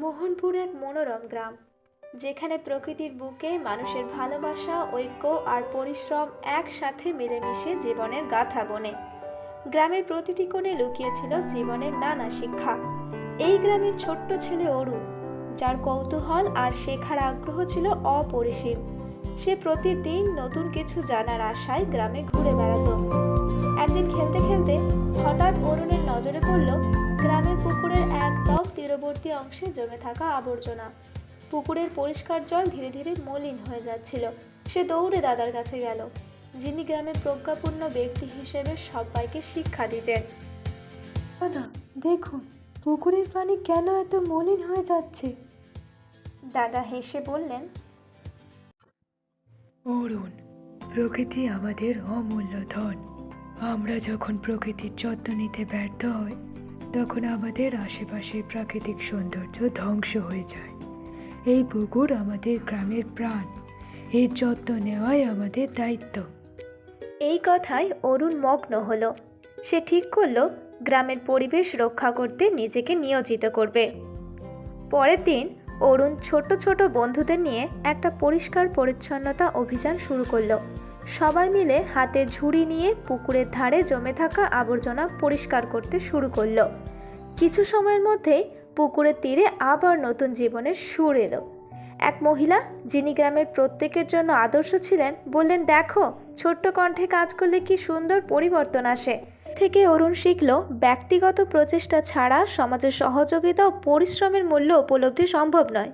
মোহনপুর এক মনোরম গ্রাম, যেখানে প্রকৃতির বুকে মানুষের ভালোবাসা, ঐক্য আর পরিশ্রম একসাথে মিলেমিশে জীবনের গাথা বনে। গ্রামের প্রতিটি কোণে লুকিয়েছিল জীবনের নানা শিক্ষা। এই গ্রামের ছোট্ট ছেলে অরুণ, যার কৌতূহল আর শেখার আগ্রহ ছিল অপরিসীম। সে প্রতিদিন নতুন কিছু জানার আশায় গ্রামে ঘুরে বেড়াত। একদিন খেলতে খেলতে হঠাৎ অরুণের নজরে পড়ল, গ্রামের একদম তীরবর্তী অংশে জমে থাকা আবর্জনা। পুকুরের পরিষ্কার জল ধীরে ধীরে মলিন হয়ে যাচ্ছিল। সে দৌড়ে দাদার কাছে গেল। যিনি গ্রামে প্রজ্ঞাপূর্ণ ব্যক্তি হিসেবে সবাইকে শিক্ষা দিতেন। দাদা দেখুন পুকুরের পানি কেন এত মলিন হয়ে যাচ্ছে? দাদা হেসে বললেন অরুণ প্রকৃতি আমাদের অমূল্য ধন। আমরা যখন প্রকৃতির যত্ন নিতে ব্যর্থ হই তখন আমাদের আশেপাশের প্রাকৃতিক সৌন্দর্য ধ্বংস হয়ে যায়। এই পুকুর আমাদের গ্রামের প্রাণ। এর যত্ন নেওয়াই আমাদের দায়িত্ব। এই কথায় অরুণ মগ্ন হলো। সে ঠিক করল গ্রামের পরিবেশ রক্ষা করতে নিজেকে নিয়োজিত করবে। পরের দিন অরুণ ছোট ছোট বন্ধুদের নিয়ে একটা পরিষ্কার পরিচ্ছন্নতা অভিযান শুরু করল। সবাই মিলে হাতে ঝুড়ি নিয়ে পুকুরের ধারে জমে থাকা আবর্জনা পরিষ্কার করতে শুরু করল। কিছু সময়ের মধ্যেই পুকুরের তীরে আবার নতুন জীবনের সুর এলো। এক মহিলা, যিনি গ্রামের প্রত্যেকের জন্য আদর্শ ছিলেন, বললেন, দেখো, ছোট্ট কণ্ঠে কাজ করলে কি সুন্দর পরিবর্তন আসে? থেকে অরুণ শিখল, ব্যক্তিগত প্রচেষ্টা ছাড়া সমাজের সহযোগিতা ও পরিশ্রমের মূল্য উপলব্ধি সম্ভব নয়।